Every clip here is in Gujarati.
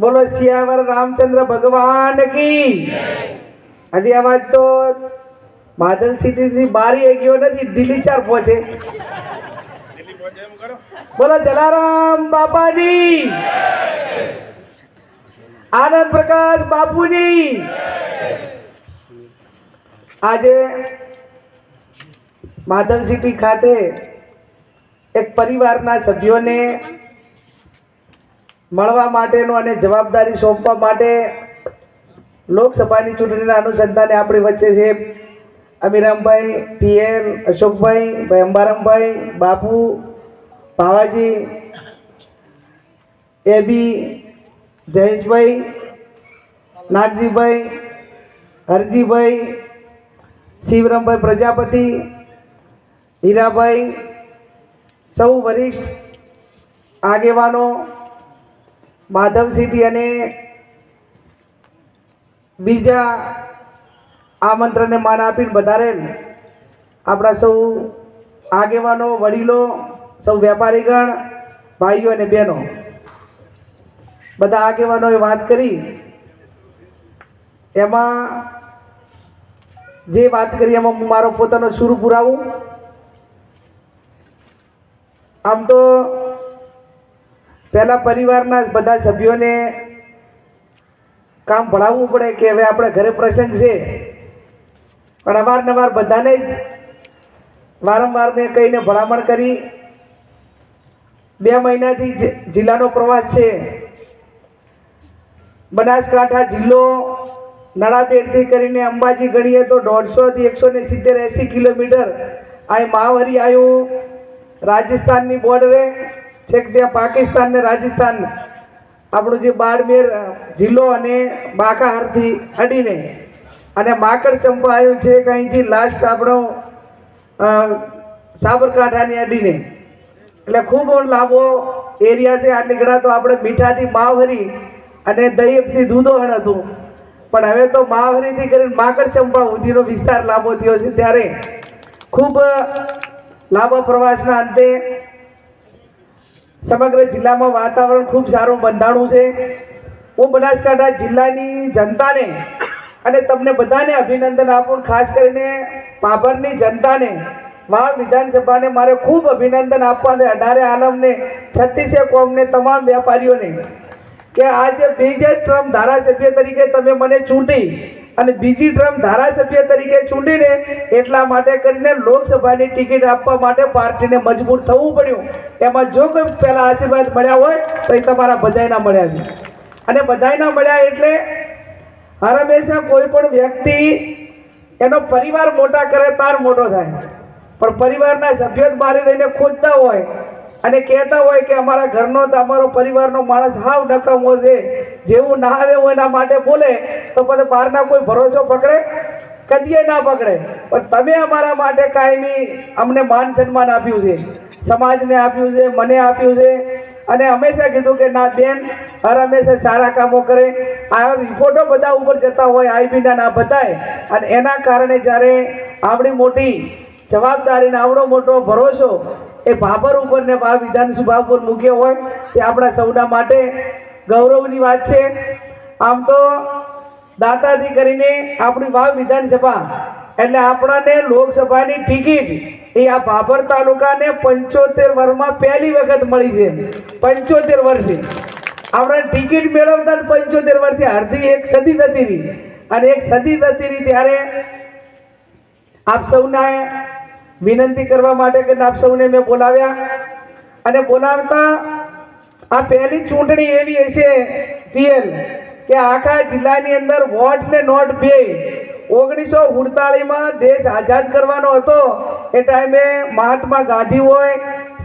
બોલો સિયાવર રામચંદ્ર ભગવાન કી? હજી અવાજ તો માધવ સિટી બારી ગયો નથી, દિલ્હી ચાર પહોંચે. બોલો, જલારામ બાપાની. આનંદ પ્રકાશ બાપુની. આજે માધવ સિટી ખાતે એક પરિવારના સભ્યોને મળવા માટેનું અને જવાબદારી સોંપવા માટે લોકસભાની ચૂંટણીના અનુસંધાને આપણી વચ્ચે છે અમીરામભાઈ, પીએલ, અશોકભાઈ, ભાઈ અંબારામભાઈ, બાપુ, ભાવાજી, એબી, જયેશભાઈ, નાગજીભાઈ, હરજીભાઈ, શિવરામભાઈ પ્રજાપતિ, હીરાભાઈ, સૌ વરિષ્ઠ આગેવાનો માધવ સિટી અને બીજા આમંત્રણને માન આપીને વધારેલ આપણા સૌ આગેવાનો, વડીલો, સૌ વેપારીગણ, ભાઈઓ અને બહેનો, બધા આગેવાનોએ વાત કરી. એમાં જે વાત કરી, એમાં હું મારો પોતાનો સુર પુરાવું. આમ તો પહેલા પરિવારના બધા સભ્યોને કામ ભણાવવું પડે કે હવે આપણે ઘરે પ્રસંગ છે. પણ અવારનવાર બધાને જ વારંવાર મેં કહીને ભલામણ કરી. બે મહિનાથી જિલ્લાનો પ્રવાસ છે. બનાસકાંઠા જિલ્લો નળાબેટથી કરીને અંબાજી ગણીએ તો દોઢસોથી એકસો ને સિત્તેર એંસી કિલોમીટર આ મહાવરી આવ્યું રાજસ્થાનની બોર્ડરે છેક ત્યાં પાકિસ્તાન ને રાજસ્થાન આપણું જે બાડમેર જિલ્લો અને બાકાહારથી અડીને અને માકડ ચંપા આવ્યું છે કે અહીંથી લાસ્ટ આપણો સાબરકાંઠાની અડીને એટલે ખૂબ લાંબો એરિયા છે. આટલી ઘણા તો આપણે મીઠાથી માવરી અને દહીથી દૂધોહણ હતું. પણ હવે તો માવરીથી કરીને માકડ ચંપા સુધીનો વિસ્તાર લાંબો થયો છે. ત્યારે ખૂબ લાંબા પ્રવાસના અંતે સમગ્ર જિલ્લામાં વાતાવરણ ખૂબ સારું, બંધાણું છે. હું બનાસકાંઠા જિલ્લાની જનતાને અને તમને બધાને અભિનંદન આપું ખાસ કરીને પાભરની જનતાને વાવ વિધાનસભાને મારે ખૂબ અભિનંદન આપવા છે અઢારે આલમને છત્તીસે કોમને, તમામ વેપારીઓને કે આજે બીજે ટ્રમ્પ ધારાસભ્ય તરીકે તમે મને ચૂંટી અને બીજી ટ્રમ્પ ધારાસભ્ય તરીકે ચૂંટીને એટલા માટે કરીને લોકસભાની ટિકિટ આપવા માટે પાર્ટીને મજબૂર થવું પડ્યું. એમાં જો કોઈ પહેલાં આશીર્વાદ મળ્યા હોય, તો એ તમારા બધાયના મળ્યા છે. અને બધાયના મળ્યા એટલે હર હંમેશા કોઈ પણ વ્યક્તિ એનો પરિવાર મોટા કરે, તાર મોટો થાય. પણ પરિવારના સભ્યો જ મારી દઈને ખોજતા હોય. અને કહેતા હોય કે અમારા ઘરનો તો અમારો પરિવારનો માણસ હાવ નકામો છે. જેવું ના આવે એના માટે બોલે, તો પછી બહારના કોઈ ભરોસો પકડે? કદીએ ના પકડે. પણ તમે અમારા માટે કાયમી અમને માન સન્માન આપ્યું છે. સમાજને આપ્યું છે, મને આપ્યું છે. અને હંમેશા કીધું કે ના બેન, હર હંમેશા સારા કામો કરે. આ રિપોર્ટો બધા ઉપર જતા હોય, આઈબીના ના બતાય અને એના કારણે જ્યારે આવડી મોટી જવાબદારીને આવડો મોટો ભરોસો એ ભાભર ઉપર ને ભાવ વિધાનસભા ઉપર મૂક્યો હોય તે આપણા સૌના માટે ગૌરવની વાત છે. આમ તો દાતાથી કરીને આપણી ભાવ વિધાનસભા એટલે આપણાને લોકસભાની ટિકિટ એ આ ભાભર તાલુકાને પંચોતેર વર્ષમાં પહેલી વખત મળી છે. પંચોતેર વર્ષે. આપણે ટિકિટ મેળવતા પંચોતેર વર્ષથી અડધી એક સદી થતી રહી. અને એક સદી થતી રહી ત્યારે આપ સૌને વિનંતી કરવા માટે કે આપ સૌને મેં બોલાવ્યા અને બોલાવતા આ પહેલી ચૂંટણી એવી હશે, પીએલ, કે આખા જિલ્લાની અંદર વોટ ને નોટ બે ઓગણીસો ઉડતાલીસમાં દેશ આઝાદ કરવાનો હતો. એ ટાઈમે મહાત્મા ગાંધી હોય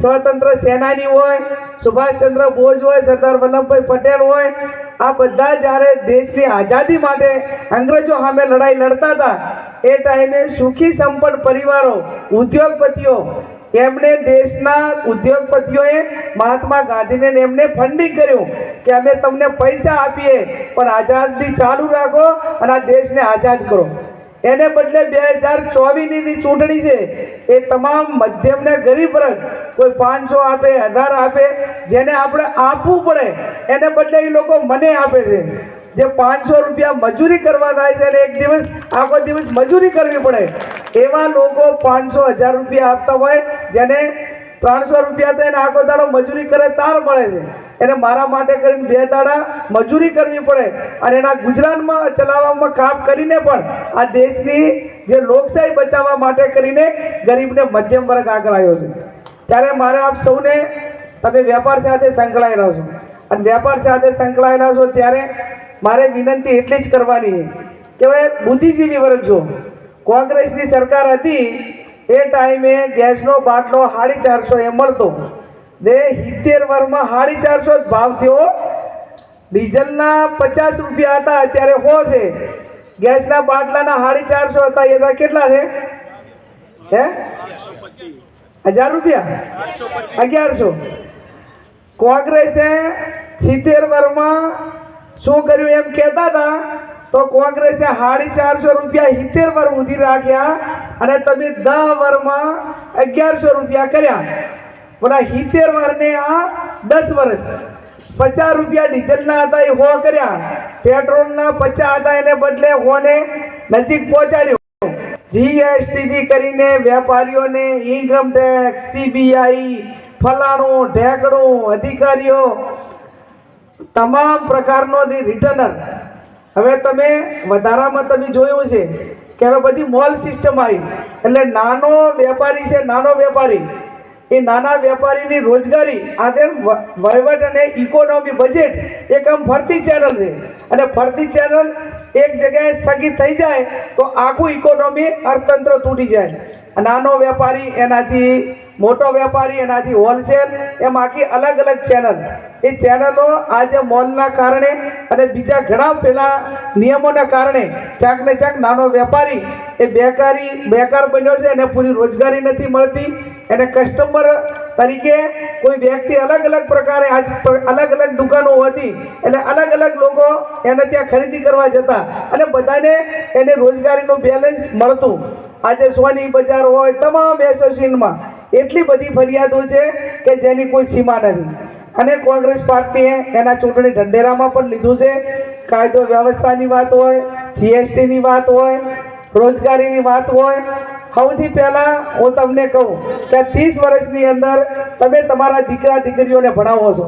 સ્વતંત્ર સેનાની હોય, સુભાષચંદ્ર બોઝ હોય, સરદાર વલ્લભભાઈ પટેલ હોય, આ બધા જ્યારે દેશની આઝાદી માટે અંગ્રેજો સામે લડાઈ લડતા હતા, એ ટાઈમે સુખી સંપન્ન પરિવારો, ઉદ્યોગપતિઓ એમણે દેશના ઉદ્યોગપતિઓએ મહાત્મા ગાંધીને એમને ફંડિંગ કર્યું કે અમે તમને પૈસા આપીએ, પણ આઝાદી ચાલુ રાખો અને આ દેશને આઝાદ કરો. એને બદલે બે હજાર ચોવીસની ચૂંટણી છે, એ તમામ મધ્યમને ગરીબ વર્ગ, કોઈ પાંચસો આપે, હજાર આપે, જેને આપણે આપવું પડે, એને બદલે એ લોકો મને આપે છે. જે પાંચસો રૂપિયા મજૂરી કરવા થાય છે અને એક દિવસ, આખો દિવસ મજૂરી કરવી પડે, એવા લોકો પાંચસો હજાર રૂપિયા આપતા હોય, જેને ત્રણસો રૂપિયા એને આખો દાડો મજૂરી કરે, તાર મળે છે. એને મારા માટે કરીને બે દાડા મજૂરી કરવી પડે. અને એના ગુજરાતમાં ચલાવવામાં કામ કરીને પણ આ દેશની જે લોકશાહી બચાવવા માટે કરીને ગરીબને મધ્યમ વર્ગ આગળ આવ્યો છે. ત્યારે મારે આપ સૌને તમે વેપાર સાથે સંકળાયેલા છો. અને વેપાર સાથે સંકળાયેલા છો ત્યારે મારે વિનંતી એટલી જ કરવાની છે. કે હવે બુદ્ધિજીવી વર્ગ છો. કોંગ્રેસની સરકાર હતી એ ટાઈમે ગેસનો બાટલો સાડી ચારસો એ મળતો. ને સિત્તેર વર્ષમાં સાડી ચારસો જ ભાવ થયો. ડીઝલના પચાસ રૂપિયા હતા, અત્યારે હો છે. ગેસના બાટલાના સાડી ચારસો હતા, એ કેટલા છે? હે? હજાર રૂપિયા? અગિયારસો. કોંગ્રેસે સિત્તેર વર્ષમાં શું કર્યું એમ કહેતા હતા? તો કોંગ્રેસે સાડી ચારસો રૂપિયા સિત્તેર વર ઉધી રાખ્યા અને તમે દસ વરમાં અગિયારસો રૂપિયા કર્યા. બોલા સિત્તેર વરને આ દસ વર્ષ પચાસ રૂપિયા ડીઝલના હતા એ હો કર્યા. પેટ્રોલના પચાસ હતા એને બદલે હોને નજીક પહોંચાડ્યો. જીએસટીથી કરીને વેપારીઓને ઇન્કમ ટેક્સ સીબીઆઈ ફલાણું, ઢેકણું, અધિકારીઓ, તમામ પ્રકારનો રિટર્નર હવે તમે વધારામાં તમે જોયું છે કે હવે બધી મોલ સિસ્ટમ આવી. એટલે નાનો વેપારી છે, નાનો વેપારી. એ નાના વેપારીની રોજગારી, આજે વહીવટ અને ઇકોનોમી બજેટ એક આમ ફરતી ચેનલ છે. અને ફરતી ચેનલ એક જગ્યાએ સ્થગિત થઈ જાય તો આખું ઇકોનોમી અર્થતંત્ર તૂટી જાય. નાનો વેપારી એનાથી મોટો વેપારી, એનાથી હોલસેલ એમ આખી અલગ અલગ ચેનલ એ ચેનલો આજે મોલના કારણે અને બીજા ઘણા પેલા નિયમોના કારણે ચાક ને ચાક નાનો વેપારી એ બેકારી, બેકાર બન્યો છે એને પૂરી રોજગારી નથી મળતી. એને કસ્ટમર તરીકે કોઈ વ્યક્તિ અલગ અલગ પ્રકારે આજ અલગ અલગ દુકાનો હતી, એટલે અલગ અલગ લોકો એને ત્યાં ખરીદી કરવા જતા અને બધાને એને રોજગારીનું બેલેન્સ મળતું. આજે સોની બજાર હોય, તમામ એસોસિએશનમાં એટલી બધી ફરિયાદો છે કે જેની કોઈ સીમા નથી. અને કોંગ્રેસ પાર્ટીએ એના ચૂંટણી ઢંઢેરામાં પણ લીધું છે. કાયદો વ્યવસ્થાની વાત હોય, જીએસટીની વાત હોય, રોજગારીની વાત હોય. સૌથી પહેલાં હું તમને કહું કે ત્રીસ વર્ષની અંદર તમે તમારા દીકરા દીકરીઓને ભણાવો છો.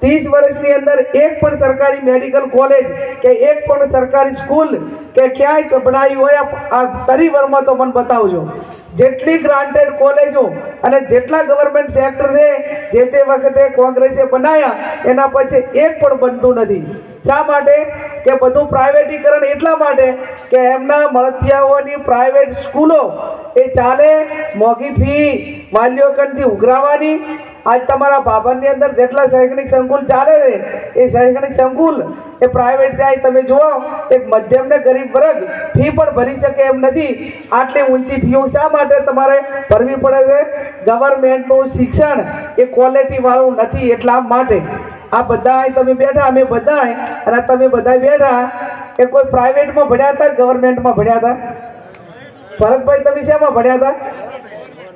ત્રીસ વર્ષની અંદર એક પણ સરકારી મેડિકલ કોલેજ કે એક પણ સરકારી સ્કૂલ કે ક્યાંય બનાવી હોય આ તરીવરમાં તો મને બતાવજો. જેટલી ગ્રાન્ટેડ કોલેજો અને જેટલા ગવર્મેન્ટ સેક્ટર છે, જે તે વખતે કોંગ્રેસે બનાવ્યા એના પછી એક પણ બનતું નથી. શા માટે? કે બધું પ્રાઇવેટીકરણ એટલા માટે કે એમના મળતિયાઓની પ્રાઇવેટ સ્કૂલો એ ચાલે, મોંઘી ફી વાલીઓ કનથી ઉઘરાવાની. આજ તમારા બાબરની અંદર જેટલા શૈક્ષણિક સંકુલ ચાલે છે, એ શૈક્ષણિક સંકુલ એ પ્રાઇવેટ જાય તમે જુઓ, એક મધ્યમ ને ગરીબ વર્ગ ફી પણ ભરી શકે એમ નથી. આટલી ઊંચી ફીઓ શા માટે તમારે ભરવી પડે છે? ગવર્મેન્ટનું શિક્ષણ એ ક્વોલિટીવાળું નથી એટલા માટે. આ બધા તમે બેઠા, અમે બધા અને તમે બધા બેઠા, એ કોઈ પ્રાઇવેટમાં ભણ્યા હતા, ગવર્મેન્ટમાં ભણ્યા હતા? ભરતભાઈ, તમે શેમાં ભણ્યા હતા?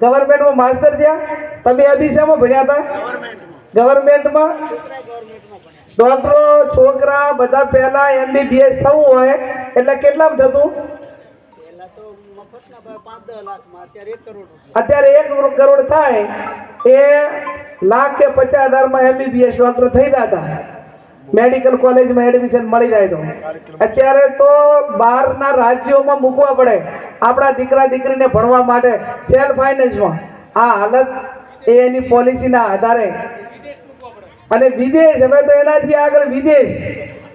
ગવર્મેન્ટમાં માસ્ટર થયા? તમે અભી શેમાં ભણ્યા હતા? ગવર્મેન્ટમાં? ડોક્ટરો, છોકરા, બધા પહેલા એમબીબીએસ થવું હોય, એટલે કેટલા થતું? અત્યારે એક કરોડ થાય એ લાખ કે પચાસ હજારમાં એમબીબીએસ ડોક્ટર થઈ જતા મેડિકલ કોલેજમાં એડમિશન મળી જાય તો. અત્યારે તો બહારના રાજ્યોમાં મૂકવા પડે. આપણા દીકરા દીકરીને ભણવા માટે સેલ્ફ ફાઇનાન્સમાં આ હાલત એ એની પોલિસીના આધારે. અને વિદેશ, હવે તો એનાથી આગળ વિદેશ.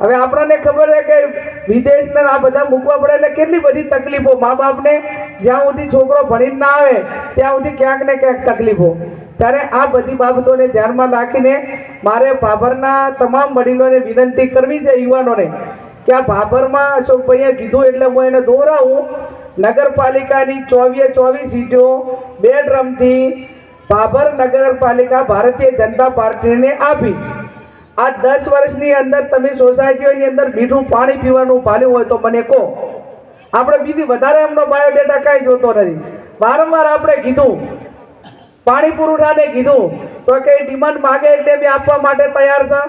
હવે આપણને ખબર છે કે વિદેશના આ બધા મૂકવા પડે એટલે કેટલી બધી તકલીફો મા બાપને જ્યાં સુધી છોકરો ભણીને ના આવે, ત્યાં સુધી ક્યાંક ને ક્યાંક તકલીફો. ત્યારે આ બધી બાબતોને ધ્યાનમાં રાખીને મારે ભાભરના તમામ વડીલોને વિનંતી કરવી છે યુવાનોને કે આ ભાભરમાં અશોકભાઈએ કીધું એટલે હું એને દોહરાવું. નગરપાલિકાની ચોવીએ ચોવીસ સીટો, બે ડ્રમથી ભાભર નગરપાલિકા ભારતીય જનતા પાર્ટીને આપી. આ દસ વર્ષની અંદર તમે સોસાયટીઓની અંદર મીઠું પાણી પીવાનું પાલ્યું હોય તો મને કહો. આપણે બીજી વધારે એમનો બાયોડેટા કાંઈ જોતો નથી. વારંવાર આપણે કીધું, પાણી પુરવઠાને કીધું, તો કે ડિમાન્ડ માગે એટલે અમે આપવા માટે તૈયાર છે.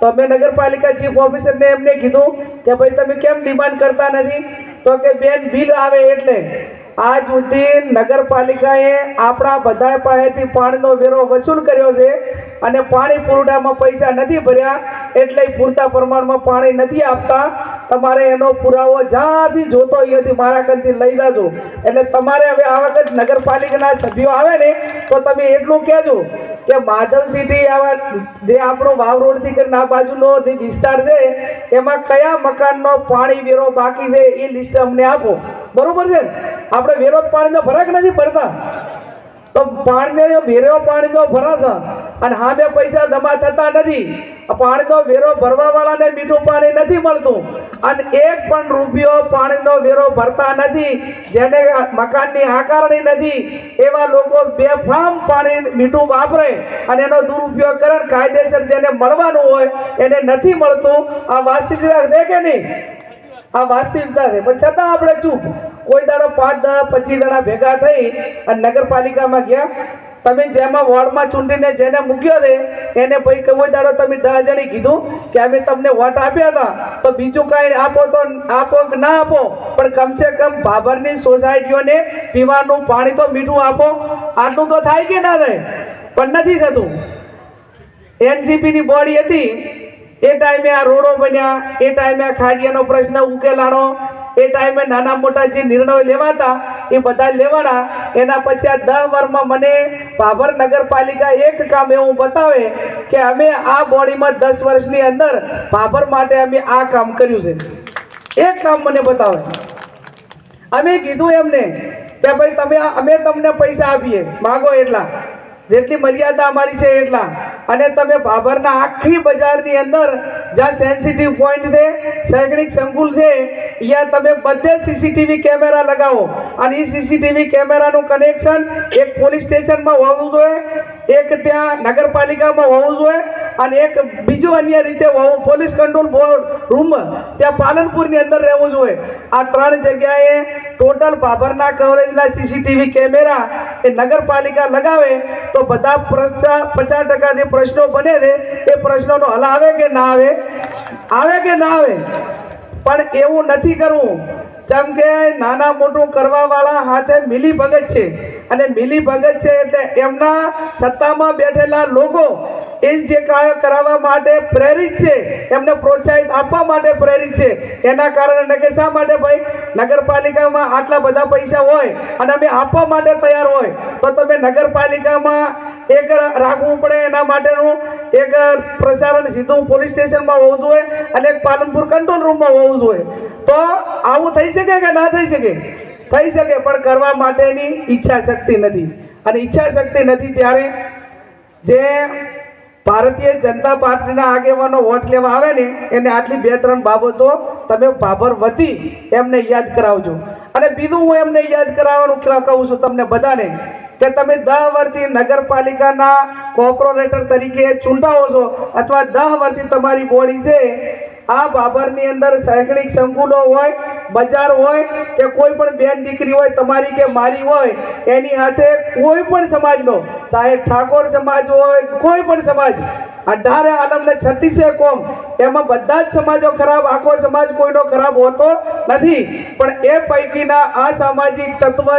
તો અમે નગરપાલિકા ચીફ ઓફિસરને એમને કીધું કે ભાઈ તમે કેમ ડિમાન્ડ કરતા નથી? તો કે બેન બિલ આવે એટલે. આજ સુધી નગરપાલિકાએ આપણા બધા પાસેથી પાણીનો વેરો વસૂલ કર્યો છે અને પાણી પુરવઠામાં પૈસા નથી ભર્યા એટલે પૂરતા પ્રમાણમાં પાણી નથી આપતા. તમારે એનો પુરાવો જ્યાંથી જોતો અહીંયાથી મારા કંથી લઈ જાજો. એટલે તમારે હવે આ વખત નગરપાલિકાના સભ્યો આવે ને, તો તમે એટલું કહેજો કે માધવ સિટી આવા જે આપણો વાવ રોડથી કરીને આ બાજુનો જે વિસ્તાર છે, એમાં કયા મકાનનો પાણી વેરો બાકી છે એ લિસ્ટ અમને આપો. બરોબર છે? આપણે વેરો પાણીનો ફરક નથી ભરતા તો પાણીનો વેરો પાણીનો ભરાશે અને હામે પૈસા જમા થતા નથી. પાણીનો વેરો ભરવા વાળાને મીઠું પાણી નથી મળતું. અને એક પણ રૂપિયો પાણીનો વેરો ભરતા નથી. જેને મકાનની આકારણી નથી, એવા લોકો બેફામ પાણી મીઠું વાપરે અને એનો દુરુપયોગ કરે કાયદેસર જેને મળવાનું હોય, એને નથી મળતું. આ વાસ્તવિકતા છે કે નહીં? આ વાસ્તવિકતા છે. પણ છતાં આપણે ચૂપ. કોઈ દાડો પાંચ દાડા, પચીસ દાડા ભેગા થઈ અને નગરપાલિકામાં ગયા. તમે જેમાં વોર્ડમાં ચૂંટીને જેને મૂક્યો છે, એને ભાઈ કોઈ દાડો તમે દસ જણે કીધું કે અમે તમને વોટ આપ્યા હતા, તો બીજું કાંઈ આપો તો આપો કે ના આપો? પણ કમસે કમ ભાભરની સોસાયટીઓને પીવાનું પાણી તો મીઠું આપો. આટલું તો થાય કે ના થાય? પણ નથી થતું. એનસીપીની બોડી હતી. એ ટાઈમે આ રોડો બન્યા, એ ટાઈમે આ ખાડિયાનો પ્રશ્ન ઉકેલાણો એ ટાઈમે નાના મોટા જે નિર્ણયો લેવાતા, એ બધા લેવાના. એના પછી આ દસ વર્ષમાં મને ભાભર નગરપાલિકા એક કામ એવું બતાવે કે અમે આ બોડીમાં દસ વર્ષની અંદર ભાભર માટે અમે આ કામ કર્યું છે. એક કામ મને બતાવે. અમે કીધું એમને કે ભાઈ તમે અમે તમને પૈસા આપીએ. માગો એટલા. જેટલી મર્યાદા અમારી છે એટલા. અને તમે ભાભરના આખી બજારની અંદર જ્યાં સેન્સિટિવ પોઈન્ટ છે, શૈક્ષણિક સંકુલ છે, યા તમે બધે સીસીટીવી કેમેરા લગાવો. અને એ સીસીટીવી કેમેરાનું કનેક્શન એક પોલીસ સ્ટેશનમાં હોવું જોઈએ. એક ત્યાં નગરપાલિકામાં હોવું જોઈએ અને એક બીજું અન્ય રીતે હોવું, પોલીસ કંટ્રોલ બોર્ડ રૂમ ત્યાં પાલનપુરની અંદર રહેવું જોઈએ. આ ત્રણ જગ્યાએ ટોટલ ભાભરના કવરેજના સીસીટીવી કેમેરા એ નગરપાલિકા લગાવે તો બધા પ્રશ્ન પચાસ ટકા જે પ્રશ્નો બને છે. એ પ્રશ્નોનો હલ આવે કે ના આવે? આવે કે ના આવે? પણ એવું નથી કરવું. જેમ કે નાના મોટું કરવા વાળા હાથે મિલી ભગત છે. અને મિલી ભગત છે એટલે એમના સત્તામાં બેઠેલા લોકો એ જે કાર્ય કરાવવા માટે પ્રેરિત છે, એમને પ્રોત્સાહિત આપવા માટે પ્રેરિત છે. એના કારણે કે શા માટે ભાઈ? નગરપાલિકામાં આટલા બધા પૈસા હોય અને અમે આપવા માટે તૈયાર હોય, તો તમે નગરપાલિકામાં એક રાખવું પડે એના માટેનું. એક પ્રસારણ સીધું પોલીસ સ્ટેશનમાં હોવું જોઈએ અને એક પાલનપુર કંટ્રોલ રૂમમાં હોવું જોઈએ. તો આવું થઈ શકે કે ના થઈ શકે? થઈ શકે, પણ કરવા માટેની ઈચ્છા શક્તિ નથી. અને ઈચ્છા શક્તિ નથી ત્યારે જે ભારતીય જનતા પાર્ટીના આગેવાનો વોટ લેવા આવે ને, એને આટલી બે ત્રણ બાબતો તમે ભાભર વધી એમને યાદ કરાવજો. અને બીજું હું એમને યાદ કરાવવાનું કહું છું તમને બધાને, કે તમે દહ વર્ષથી નગરપાલિકાના કોર્પોરેટર તરીકે ચૂંટાવો છો, અથવા દહ વર્ષથી તમારી બોડી છે, આ બાબરની અંદર શૈક્ષણિક સંકુલો હોય બજાર હોય કે કોઈ પણ બેન દીકરી હોય, તમારી કે મારી હોય, એની હાથે કોઈ પણ સમાજનો, ચાહે ઠાકોર સમાજ હોય, કોઈ પણ સમાજ, અઢારે આલમને છત્રીસે કોમ, એમાં બધા જ સમાજો ખરાબ, આખો સમાજ કોઈનો ખરાબ હોતો નથી. પણ એ પૈકીના આ સામાજિક તત્વએ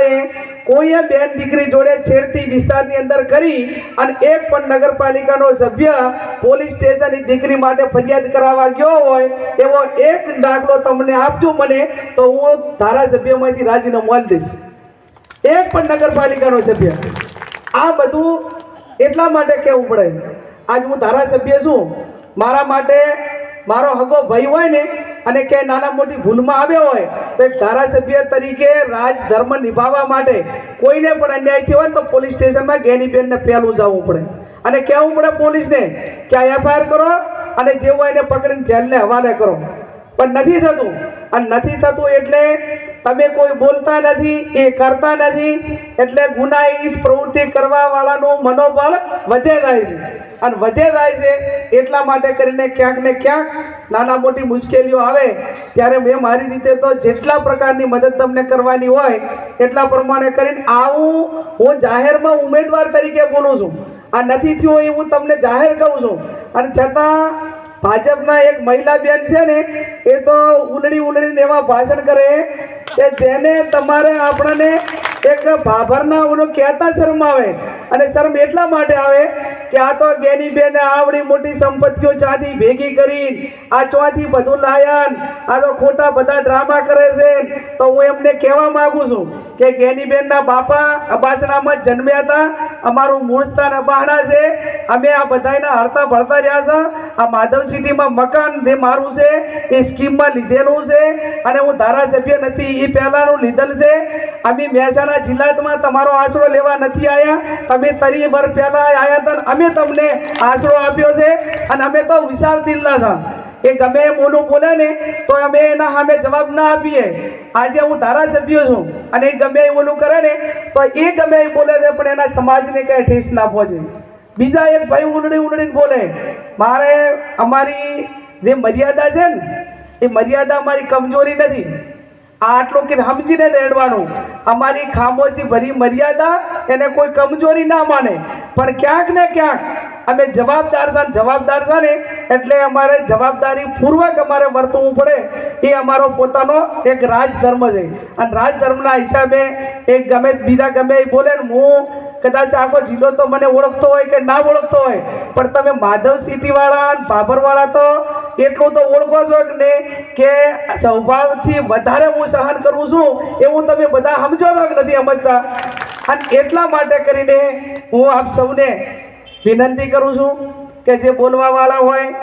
કોઈએ બેન દીકરી જોડે છેડતી વિસ્તારની અંદર કરી અને એક પણ નગરપાલિકાનો સભ્ય પોલીસ સ્ટેશનની દીકરી માટે ફરિયાદ કરાવવા ગયો હોય, એવો એક દાખલો તમને આપજો મને. તો હું ધારાસભ્યમાંથી રાજીનામું આપી દઈશ. એક પણ નગરપાલિકાનો સભ્ય. આ બધું એટલા માટે કહેવું પડે. આજ હું ધારાસભ્ય છું. મારા માટે મારો હગો ભાઈ હોય ને, અને કે નાના મોટી ભૂલમાં આવ્યો હોય, તો ધારાસભ્ય તરીકે રાજ ધર્મ નિભાવવા માટે કોઈને પણ અન્યાય થયો હોય તો પોલીસ સ્ટેશનમાં ગેનીબેનને પહેલું જવું પડે. અને કહેવું પડે પોલીસને કે આ એફઆઈઆર કરો, અને જેવું હોય એને પકડીને જેલને હવાલે કરો. પણ નથી થતું. અને નથી થતું એટલે તમે કોઈ બોલતા નથી, એ કરતા નથી. એટલે ગુનાહિત પ્રવૃત્તિ કરવા વાળાનું મનોબળ વધે જાય છે. અને વધે જાય છે એટલા માટે કરીને ક્યાંક ને ક્યાંક નાના મોટી મુશ્કેલીઓ આવે. ત્યારે મેં મારી રીતે તો જેટલા પ્રકારની મદદ તમને કરવાની હોય, એટલા પ્રમાણે કરીને આવું હું જાહેરમાં ઉમેદવાર તરીકે બોલું છું. આ નથી થયું એ હું તમને જાહેર કહું છું. અને છતાં ભાજપના એક મહિલા બેન છે ને, એ તો ઉલડી ઉલડીને એવા ભાષણ કરે કે જેને તમારે આપણને એક ભાભરના ઓલું કહેતા શરમ આવે અને શરમ એટલા માટે આવે કે આ તો ગેની બેન આવડી મોટી સંપત્તિઓ ચાંદી ભેગી કરી, આ ચોથી બધું લાયન, આ તો ખોટા બધા ડ્રામા કરે છે. તો હું એમને કહેવા માંગુ છું કે ગેની બેનના બાપા અબાસણામાં જન્મ્યા હતા, અમારું મૂળ સ્થાન અબાહણા છે. અમે આ બધાના હરતા ભરતા રહ્યા છે. આ માધવ સિટીમાં મકાન જે મારું છે, એ સ્કીમમાં લીધેલું છે, અને હું ધારાસભ્ય નથી, એ પહેલાંનું લીધેલ છે. અમે મહેસાણા જિલ્લામાં તમારો આશરો લેવા નથી આવ્યા તમે તરી ભર પહેલાં આવ્યા હતા અમે તમને આશરો આપ્યો છે, અને અમે તો વિશાળ દિલના હતા. એ ગમે ઓલું બોલે ને, તો અમે એના સામે જવાબ ના આપીએ. આજે હું ધારાસભ્ય છું, અને એ ગમે એ ઓલું કરે ને, તો એ ગમે એ બોલે છે, પણ એના સમાજને કંઈ ઠેસ ના પહોંચે. બીજા એક ભાઈ ઊંડણી ઉંડણી બોલે, મારે અમારી જે મર્યાદા છે ને, એ મર્યાદા અમારી કમજોરી નથી. આ આટલું કે સમજીને દેડવાનું અમારી ખામોશી ભરી મર્યાદા એને કોઈ કમજોરી ના માને. પણ ક્યાંક ને ક્યાંક અમે જવાબદાર છે જવાબદાર છે ને, એટલે અમારે જવાબદારી પૂર્વક અમારે વર્તવું પડે. એ અમારો પોતાનો એક રાજધર્મ છે. અને રાજધર્મના હિસાબે એ ગમે બીજા ગમે એ બોલે ને, હું કદાચ આખો જિલ્લો તો મને ઓળખતો હોય કે ના ઓળખતો હોય, પણ તમે માધવ સિટી વાળા ભાભરવાળા તો એટલું તો ઓળખો છો ને કે સ્વભાવથી વધારે હું સહન કરું છું, એવું તમે બધા સમજો છો કે નથી સમજતા? અને એટલા માટે કરીને હું આપ સૌને વિનંતી કરું છું કે જે બોલવા વાળા હોય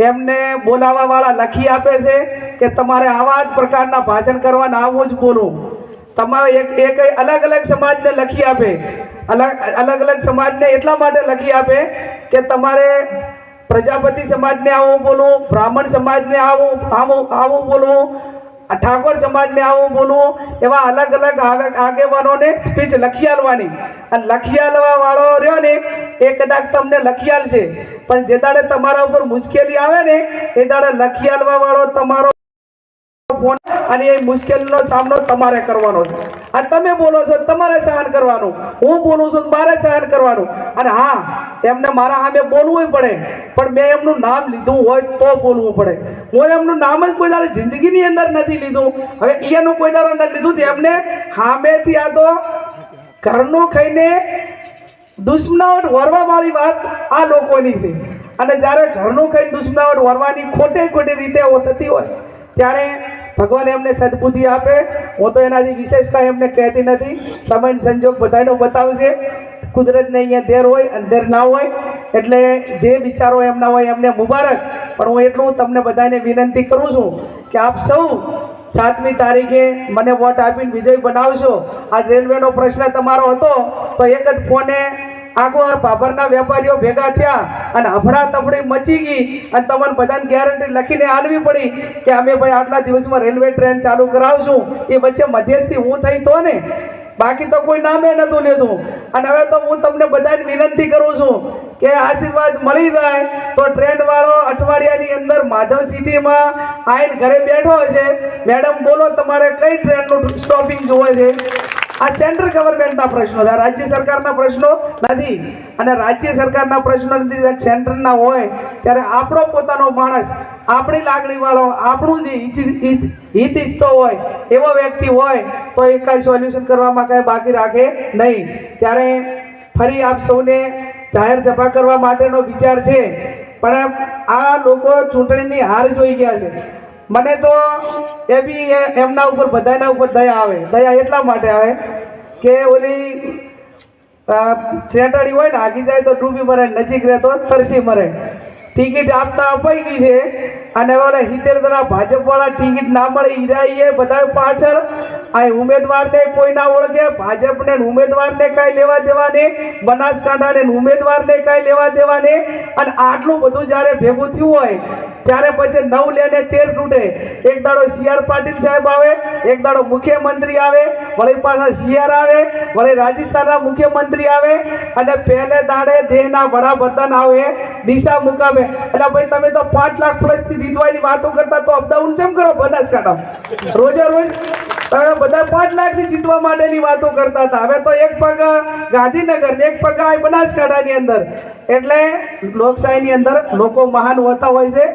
એમને બોલાવાવાળા લખી આપે છે કે તમારે આવા જ પ્રકારના ભાષણ કરવાના, આવું જ બોલવું. તમારે એક એક અલગ અલગ સમાજને લખી આપે. અલગ અલગ અલગ સમાજને એટલા માટે લખી આપે કે તમારે પ્રજાપતિ સમાજને આવું બોલવું, બ્રાહ્મણ સમાજને આવું આવું આવું બોલવું, ઠાકોર સમાજને આવું બોલવું, એવા અલગ અલગ આગે- આગેવાનોને સ્પીચ લખી આલવાની. અને લખી આલવા વાળો રહ્યો ને એ કદાચ તમને લખિયાલ છે. પણ જે દાડે તમારા ઉપર મુશ્કેલી આવે ને, એ દાડે લખિયાલવા વાળો તમારો ફોન અને એ મુશ્કેલીનો સામનો તમારે કરવાનો છે. આ તમે બોલો છો, તમારે સહન કરવાનું. હું બોલું છું, મારે સહન કરવાનું. અને હા, એમને મારા સામે બોલવું પડે, પણ મેં એમનું નામ લીધું હોય તો બોલવું પડે. હું એમનું નામ જ કોઈ દાડે જિંદગીની અંદર નથી લીધું. હવે એનું કોઈ દાડે નથી લીધું એમને સામેથી આ તો ઘરનું ખાઈને દુશ્મનાવટ વરવા વાળી વાત આ લોકોની છે. અને જ્યારે ઘરનું ખાઈ દુશ્મનાવટ વરવાની ખોટે ખોટી રીતે થતી હોય, ત્યારે ભગવાન એમને સદબુદ્ધિ આપે. હું તો એનાથી વિશેષ કાંઈ એમને કહેતી નથી. સમય સંજોગ બધાનો બતાવશે. કુદરતને અહીંયા દેર હોય, અંધેર ના હોય. એટલે જે વિચારો એમના હોય એમને મુબારક. પણ હું એટલું તમને બધાને વિનંતી કરું છું કે આપ સૌ સાતમી તારીખે મને વોટ આપીને વિજય બનાવશો. આ રેલવેનો પ્રશ્ન તમારો હતો, તો એક જ ફોને આખો પાભરના વેપારીઓ ભેગા થયા અને હફડા તફડી મચી ગઈ. અને તમને બધાને ગેરંટી લખીને આલવી પડી કે અમે ભાઈ આટલા દિવસમાં રેલવે ટ્રેન ચાલુ કરાવશું. એ વચ્ચે મધ્યસ્થી હું થઈ તો ને? બાકી તો કોઈ નામે નતું લીધું અને હવે તો હું તમને બધાને વિનંતી કરું છું કે આશીર્વાદ મળી જાય તો ટ્રેન વાળો અઠવાડિયાની અંદર માધવ સિટીમાં આઈન ઘરે બેઠો છે મેડમ, બોલો તમારે કઈ ટ્રેનનું સ્ટોપિંગ જોવે છે? આ સેન્ટ્રલ ગવર્મેન્ટના પ્રશ્નો છે. રાજ્ય સરકારના પ્રશ્નો નથી. અને રાજ્ય સરકારના પ્રશ્નો નથી. જ્યારે સેન્ટ્રલના હોય ત્યારે આપણો પોતાનો માણસ, આપણી લાગણીવાળો, આપણું જે હિત ઈચ્છતો હોય, એવો વ્યક્તિ હોય, તો એ કાંઈ સોલ્યુશન કરવામાં કાંઈ બાકી રાખે નહીં. ત્યારે ફરી આપ સૌને જાહેર સભા કરવા માટેનો વિચાર છે. પણ આ લોકો ચૂંટણીની હાર જોઈ ગયા છે. મને તો એ બી એમના ઉપર, બધાના ઉપર દયા આવે. દયા એટલા માટે આવે કે ઓલી ટ્રેટાડી હોય ને આગી જાય તો ડૂબી મરે, નજીક રહે તો તરસી મરે. ટિકિટ આપતા અપાઈ ગઈ છે. અને ઓલા હિતેર ભાજપવાળા ભાજપ વાળા ટિકિટ ના મળે, હીરા બધા પાછળ આ ઉમેદવારને કોઈ ઓળખે, ભાજપને ઉમેદવારને કાંઈ લેવા દેવા બનાસકાંઠાને ઉમેદવારને કાંઈ લેવા દેવા નહીં અને આટલું બધું જ્યારે ભેગું થયું હોય, ત્યારે પછી નવ લેને તેર તૂટે. એક દાડો સી પાટીલ સાહેબ આવે, એક દાડો મુખ્યમંત્રી આવે વળી પાછા શિયાર આવે, વળી રાજસ્થાનના મુખ્યમંત્રી આવે અને પહેલે દાડે દેશના વડાપ્રધાન આવે, દિશા મુકામે. એટલે ભાઈ તમે તો પાંચ લાખ પ્લસથી જીતવાની વાતો કરતા તો અપડાઉન કેમ કરો બનાસકાંઠા રોજે રોજ તમે બધા પાંચ લાખથી જીતવા માટેની વાતો કરતા હતા. હવે તો એક પગ ગાંધીનગર ને એક પગ આ બનાસકાંઠાની અંદર. એટલે લોકશાહીની અંદર લોકો મહાન હોતા હોય છે.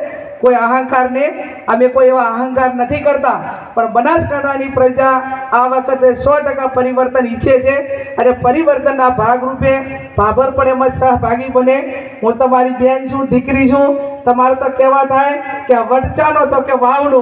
કોઈ અહંકારને, અમે કોઈ એવા અહંકાર નથી કરતા. પણ બનાસકાંઠાની પ્રજા આ વખતે સો ટકા પરિવર્તન ઈચ્છે છે અને પરિવર્તનના ભાગરૂપે ભાભર પણ એમાં સહભાગી બને. હું તમારી બેન છું, દીકરી છું. તમારો તો કહેવા થાય કે વટચાનો તો કે વાવનો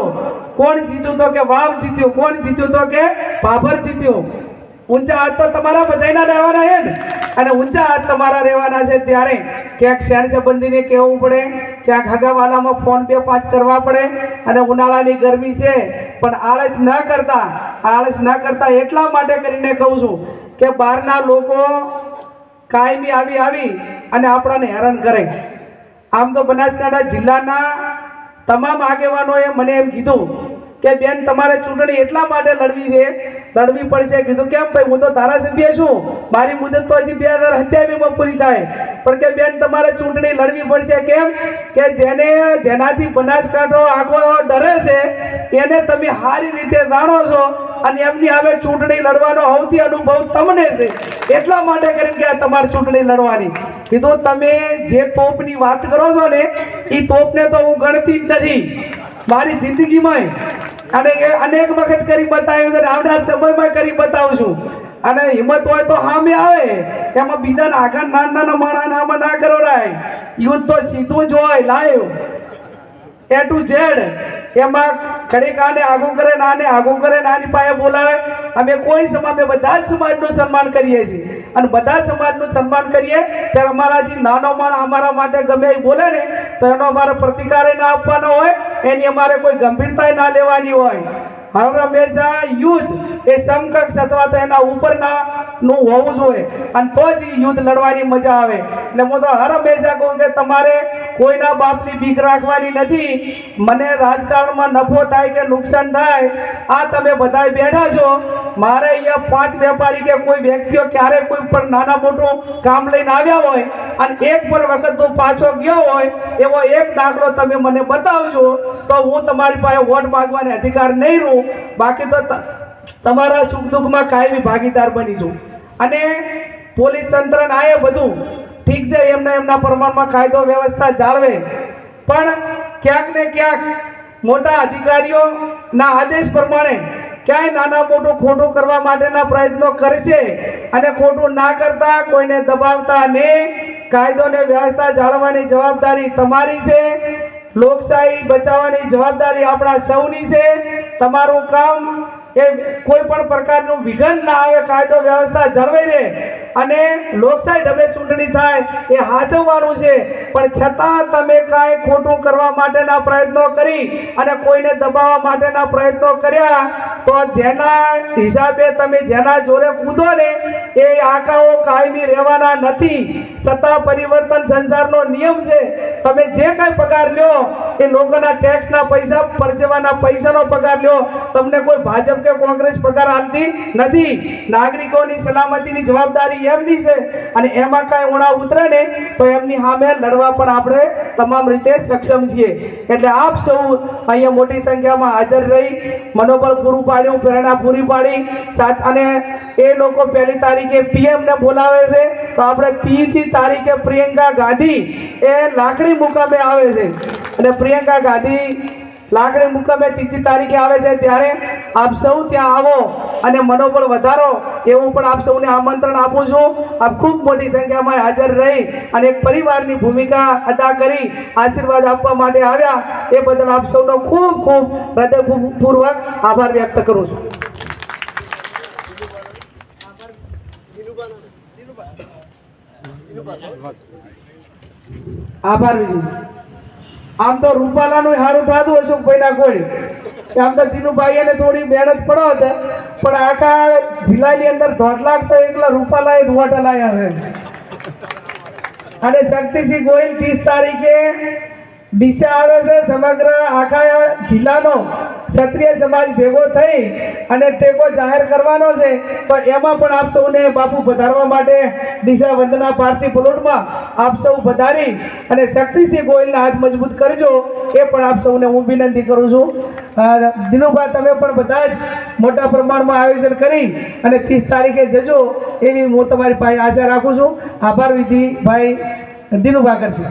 કોણ જીત્યું તો કે વાવ જીત્યું? કોણ જીત્યું તો કે ભાભર જીત્યું? ઊંચા હાથ તો તમારા બધાયના રહેવાના છે ને અને ઊંચા હાથ તમારા રહેવાના છે ત્યારે ક્યાંક શહેર સંબંધીને કહેવું પડે, ક્યાંક હગાવાલામાં ફોન પે પાંચ કરવા પડે અને ઉનાળાની ગરમી છે. પણ આળસ ન કરતા, આળસ ન કરતા એટલા માટે કરીને કહું છું કે બહારના લોકો કાયમી આવી આવી અને આપણાને હેરાન કરે. આમ તો બનાસકાંઠા જિલ્લાના તમામ આગેવાનોએ મને એમ કીધું કે બેન, તમારે ચૂંટણી એટલા માટે લડવી છે? લડવી પડશે. કીધું, કેમ ભાઈ? હું તો ધારાસભ્ય છું. મારી મુદત તો હજી બે હજાર સત્યાવીસમાં પૂરી થાય. પણ કે બેન, તમારે ચૂંટણી લડવી પડશે કેમ? કે જેને જેનાથી બનાસકાંઠો આખો ડરે છે, એને તમે સારી રીતે જાણો છો અને એમની હવે ચૂંટણી લડવાનો સૌથી અનુભવ તમને છે. એટલા માટે કરીને કે તમારે ચૂંટણી લડવાની. કીધું, તમે જે તોપની વાત કરો છો ને એ તોપને તો હું ગણતી જ નથી. મારી જિંદગીમાં અને એ અનેક વખત કરી બતાવ્યું છે, આવનાર સમયમાં કરી બતાવું છું. અને હિંમત હોય તો હામે આવે. એમાં બીજા આગળ નાના નાના માણસ આમાં ના કરો રાય યુદ્ધ તો સીધું જ હોય, લાઈવ. એ ટુ ઝેડ એમાં ઘડીક આને આગું કરે ને આને આગું કરે ને આની પાસે બોલાવે. અમે કોઈ સમાજ, અમે બધા જ સમાજનું સન્માન કરીએ છીએ. અને બધા સમાજનું સન્માન કરીએ, ત્યારે અમારા જે નાનો માણ અમારા માટે ગમે એ બોલે ને, તો એનો અમારે પ્રતિકાર ના આપવાનો હોય, એની અમારે કોઈ ગંભીરતા ના લેવાની હોય. હર હંમેશા યુદ્ધ એ સમકક્ષ અથવા તો એના ઉપરના નું હોવું જોઈએ. અને તો જ યુદ્ધ લડવાની મજા આવે. એટલે હું તો હર હંમેશા કહું કે તમારે કોઈના બાપની બીક રાખવાની નથી. મને રાજકારણમાં નફો થાય કે નુકસાન થાય, આ તમે બધાય બેઠા છો. મારે અહીંયા પાંચ વેપારી કે કોઈ વ્યક્તિઓ ક્યારે કોઈ પણ નાના મોટું કામ લઈને આવ્યા હોય અને એક પણ વખત હું પાછો ગયો હોય, એવો એક દાખલો તમે મને બતાવજો, તો હું તમારી પાસે વોટ માંગવાની અધિકાર નહીં રહું. બાકી તો ત- તમારા સુખ દુઃખમાં કાયમી ભાગીદાર બની છું. અને પોલીસ તંત્ર ના એ બધું, ઠીક છે, એમના એમના પ્રમાણમાં કાયદો વ્યવસ્થા જાળવે. પણ ક્યાંક ને ક્યાંક મોટા અધિકારીઓના આદેશ પ્રમાણે ક્યાંય નાના મોટું ખોટું કરવા માટેના પ્રયત્નો કરશે અને ખોટું ના કરતા કોઈને દબાવતા નહીં. કાયદો ને વ્યવસ્થા જાળવવાની જવાબદારી તમારી છે. લોકશાહી બચાવવાની જવાબદારી આપણા સૌની છે. તમારું કામ એ કોઈ પણ પ્રકારનું વિઘન ના આવે, કાયદો વ્યવસ્થા જળવાઈ રહે. અને લોકશાહી ઢબે ચૂંટણી થાય એ હાજવવાનું છે. પણ છતાં તમે કાંઈ ખોટું કરવા માટેના પ્રયત્નો કરી અને કોઈને દબાવવા માટેના પ્રયત્નો કર્યા, તો જેના હિસાબે તમે જેના જોરે કૂદો ને, એ આંકાઓ કાયમી રહેવાના નથી. સત્તા પરિવર્તન સંસારનો નિયમ છે. તમે જે કાંઈ પગાર લ્યો, એ લોકોના ટેક્સના પૈસા, પરસેવાના પૈસાનો પગાર લ્યો. તમને કોઈ ભાજપ કે કોંગ્રેસ પગાર આપતી નથી. નાગરિકોની સલામતીની જવાબદારી એમની છે. અને એમાં કાંઈ ઉણા ઉતરે ને તો એમની સામે લડવા પણ આપણે તમામ રીતે સક્ષમ છીએ. એટલે આપ સૌ અહીંયા મોટી સંખ્યામાં હાજર રહી, મનોબળ પૂરું પાડ્યું, પ્રેરણા પૂરી પાડી. સાથ અને એ લોકો પહેલી તારીખે પીએમ ને બોલાવે છે, તો આપણે ત્રીજી તારીખે પ્રિયંકા ગાંધી એ લાકડી મુકામે આવે છે. અને પ્રિયંકા ગાંધી લાકડી મુકમે ત્રીજી તારીખે આવે છે. ત્યારે આપ સૌ ત્યાં આવો અને મનોબળ વધારો એવું પણ આપ સૌને આમંત્રણ આપું છું. આપ ખૂબ મોટી સંખ્યામાં હાજર રહી અને એક પરિવારની ભૂમિકા અદા કરી આશીર્વાદ આપવા માટે આવ્યા. એ બદલ આપ સૌનો ખૂબ ખૂબ હૃદયપૂર્વક આભાર વ્યક્ત કરું છું. આભાર વિજય. આમ તો રૂપાલાનું સારું થતું અશોકભાઈ ના કોઈ આમ તો દિનુભાઈ એને થોડી મહેનત પડો હતો. પણ આખા જિલ્લાની અંદર દોઢ લાખ તો એકલા રૂપાલાએ ધુવાટા લાયા છે. અને શક્તિસિંહ ગોહિલ ત્રીસ તારીખે ડીસા આવે છે સમગ્ર આખા જિલ્લાનો ક્ષત્રિય સમાજ ભેગો થઈ અને ટેકો જાહેર કરવાનો છે, તો એમાં પણ આપ સૌને બાપુ વધારવા માટે દિશા વંદના પાર્ટી પ્લોટમાં આપ સૌ વધારી અને શક્તિસિંહ ગોયલને હાથ મજબૂત કરજો, એ પણ આપ સૌને હું વિનંતી કરું છું. દિનુભાઈ તમે પણ બધા જ મોટા પ્રમાણમાં આયોજન કરી અને ત્રીસ તારીખે જજો, એવી હું તમારી પાસે આશા રાખું છું. આભાર વિધિ ભાઈ દિનુભાઈ કરશે.